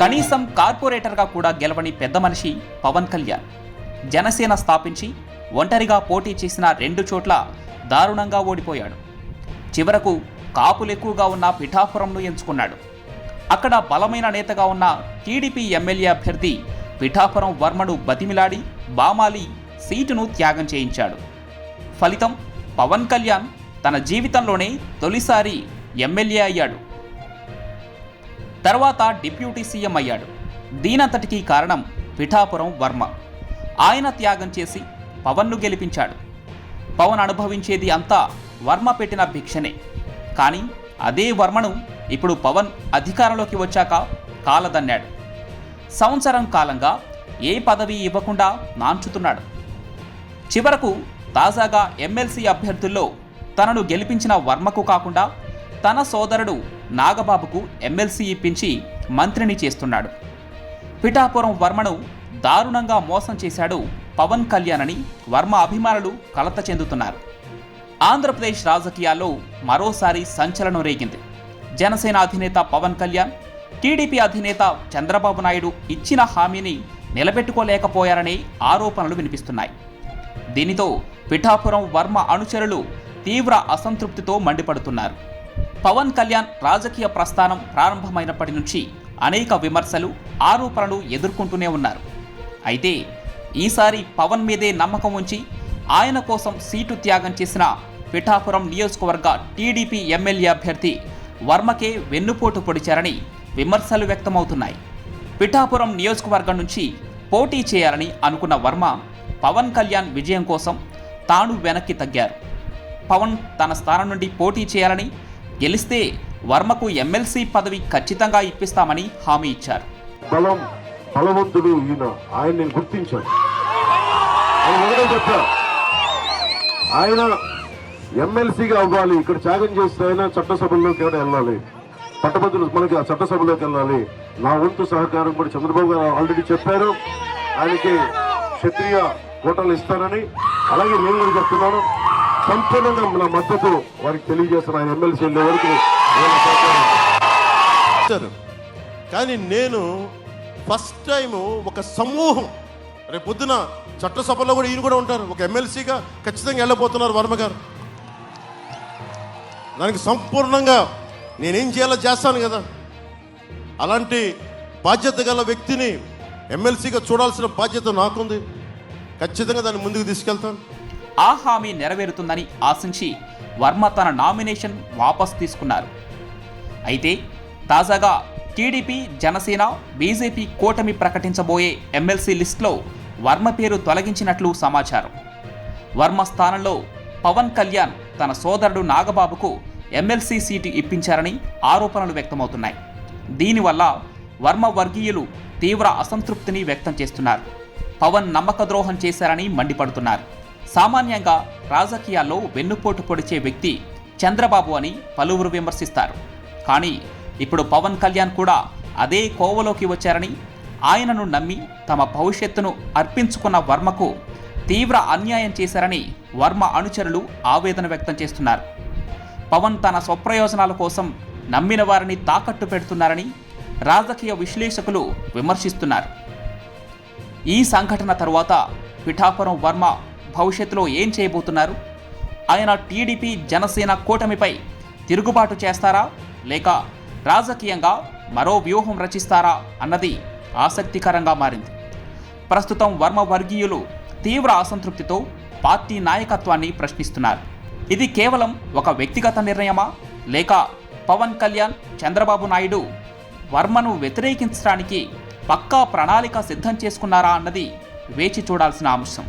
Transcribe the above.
కనీసం కార్పొరేటర్గా కూడా గెలవని పెద్ద మనిషి పవన్ కళ్యాణ్. జనసేన స్థాపించి ఒంటరిగా పోటీ చేసిన రెండు చోట్ల దారుణంగా ఓడిపోయాడు. చివరకు కాపులు ఎక్కువగా ఉన్న పిఠాపురంను ఎంచుకున్నాడు. అక్కడ బలమైన నేతగా ఉన్న టీడీపీ ఎమ్మెల్యే అభ్యర్థి పిఠాపురం వర్మను బతిమిలాడి బామాలి సీటును త్యాగం చేయించాడు. ఫలితం పవన్ కళ్యాణ్ తన జీవితంలోనే తొలిసారి ఎమ్మెల్యే అయ్యాడు. తర్వాత డిప్యూటీ సీఎం అయ్యాడు. దీనంతటికీ కారణం పిఠాపురం వర్మ. ఆయన త్యాగం చేసి పవన్ను గెలిపించాడు. పవన్ అనుభవించేది అంతా వర్మ పెట్టిన భిక్షనే. కానీ అదే వర్మను ఇప్పుడు పవన్ అధికారంలోకి వచ్చాక కాలదన్నాడు. సంవత్సరం కాలంగా ఏ పదవి ఇవ్వకుండా నాంచుతున్నాడు. చివరకు తాజాగా ఎమ్మెల్సీ అభ్యర్థుల్లో తనను గెలిపించిన వర్మకు కాకుండా తన సోదరుడు నాగబాబుకు ఎమ్మెల్సీ ఇప్పించి మంత్రిని చేస్తున్నాడు. పిఠాపురం వర్మను దారుణంగా మోసం చేశాడు పవన్ కళ్యాణ్ అని వర్మ అభిమానులు కలత చెందుతున్నారు. ఆంధ్రప్రదేశ్ రాజకీయాల్లో మరోసారి సంచలనం రేగింది. జనసేన అధినేత పవన్ కళ్యాణ్ టీడీపీ అధినేత చంద్రబాబు నాయుడు ఇచ్చిన హామీని నిలబెట్టుకోలేకపోయారనే ఆరోపణలు వినిపిస్తున్నాయి. దీనితో పిఠాపురం వర్మ అనుచరులు తీవ్ర అసంతృప్తితో మండిపడుతున్నారు. పవన్ కళ్యాణ్ రాజకీయ ప్రస్థానం ప్రారంభమైనప్పటి నుంచి అనేక విమర్శలు ఆరోపణలు ఎదుర్కొంటూనే ఉన్నారు. అయితే ఈసారి పవన్ మీదే నమ్మకం ఉంచి ఆయన కోసం సీటు త్యాగం చేసిన పిఠాపురం నియోజకవర్గ టీడీపీ ఎమ్మెల్యే అభ్యర్థి వర్మకే వెన్నుపోటు పొడిచారని విమర్శలు వ్యక్తమవుతున్నాయి. పిఠాపురం నియోజకవర్గం నుంచి పోటీ చేయాలని అనుకున్న వర్మ పవన్ కళ్యాణ్ విజయం కోసం తాను వెనక్కి తగ్గారు. పవన్ తన స్థానం నుండి పోటీ చేయాలని గెలిస్తే వర్మకు ఎమ్మెల్సీ పదవి ఖచ్చితంగా ఇప్పిస్తామని హామీ ఇచ్చారు. బలం బలవంతుడు ఈయన. ఆయన నేను గుర్తించాను. ఆయన చెప్పా ఆయన ఎమ్మెల్సీగా అవ్వాలి. ఇక్కడ త్యాగం చేస్తే ఆయన చట్టసభల్లోకి కూడా వెళ్ళాలి? పట్టభద్రులు మనకి ఆ చట్టసభలోకి వెళ్ళాలి. నా వంతు సహకారం కూడా చంద్రబాబు గారు ఆల్రెడీ చెప్పారు. ఆయనకి క్షత్రియ కోటలు ఇస్తానని అలాగే నేను కూడా చెప్తున్నాను. సంపూర్ణంగా మన మద్దతు వారికి తెలియజేస్తున్న ఆయన ఎమ్మెల్సీ వరకు కానీ నేను ఫస్ట్ టైం ఒక సమూహం రేపు పొద్దున చట్టసభలో కూడా ఈయన కూడా ఉంటారు. ఒక ఎమ్మెల్సీగా ఖచ్చితంగా వెళ్ళబోతున్నారు వర్మ గారు. దానికి సంపూర్ణంగా నేనేం చేయాలో చేస్తాను కదా. అలాంటి బాధ్యత గల వ్యక్తిని ఎమ్మెల్సీగా చూడాల్సిన బాధ్యత నాకుంది. ఖచ్చితంగా దాన్ని ముందుకు తీసుకెళ్తాను. ఆ హామీ నెరవేరుతుందని ఆశించి వర్మ తన నామినేషన్ వాపస్ తీసుకున్నారు. అయితే తాజాగా టీడీపీ జనసేన బీజేపీ కూటమి ప్రకటించబోయే ఎమ్మెల్సీ లిస్టులో వర్మ పేరు తొలగించినట్లు సమాచారం. వర్మ స్థానంలో పవన్ కళ్యాణ్ తన సోదరుడు నాగబాబుకు ఎమ్మెల్సీ సీటు ఇప్పించారని ఆరోపణలు వ్యక్తమవుతున్నాయి. దీనివల్ల వర్మ వర్గీయులు తీవ్ర అసంతృప్తిని వ్యక్తం చేస్తున్నారు. పవన్ నమ్మక ద్రోహం చేశారని మండిపడుతున్నారు. సామాన్యంగా రాజకీయాల్లో వెన్నుపోటు పొడిచే వ్యక్తి చంద్రబాబు అని పలువురు విమర్శిస్తారు. కానీ ఇప్పుడు పవన్ కళ్యాణ్ కూడా అదే కోవలోకి వచ్చారని ఆయనను నమ్మి తమ భవిష్యత్తును అర్పించుకున్న వర్మకు తీవ్ర అన్యాయం చేశారని వర్మ అనుచరులు ఆవేదన వ్యక్తం చేస్తున్నారు. పవన్ తన స్వప్రయోజనాల కోసం నమ్మిన వారిని తాకట్టు పెడుతున్నారని రాజకీయ విశ్లేషకులు విమర్శిస్తున్నారు. ఈ సంఘటన తరువాత పిఠాపురం వర్మ భవిష్యత్తులో ఏం చేయబోతున్నారు? ఆయన టీడీపీ జనసేన కూటమిపై తిరుగుబాటు చేస్తారా? లేక రాజకీయంగా మరో వ్యూహం రచిస్తారా? అన్నది ఆసక్తికరంగా మారింది. ప్రస్తుతం వర్మ వర్గీయులు తీవ్ర అసంతృప్తితో పార్టీ నాయకత్వాన్ని ప్రశ్నిస్తున్నారు. ఇది కేవలం ఒక వ్యక్తిగత నిర్ణయమా? లేక పవన్ కళ్యాణ్ చంద్రబాబు నాయుడు వర్మను వ్యతిరేకించడానికి పక్కా ప్రణాళిక సిద్ధం చేసుకున్నారా? అన్నది వేచి చూడాల్సిన అంశం.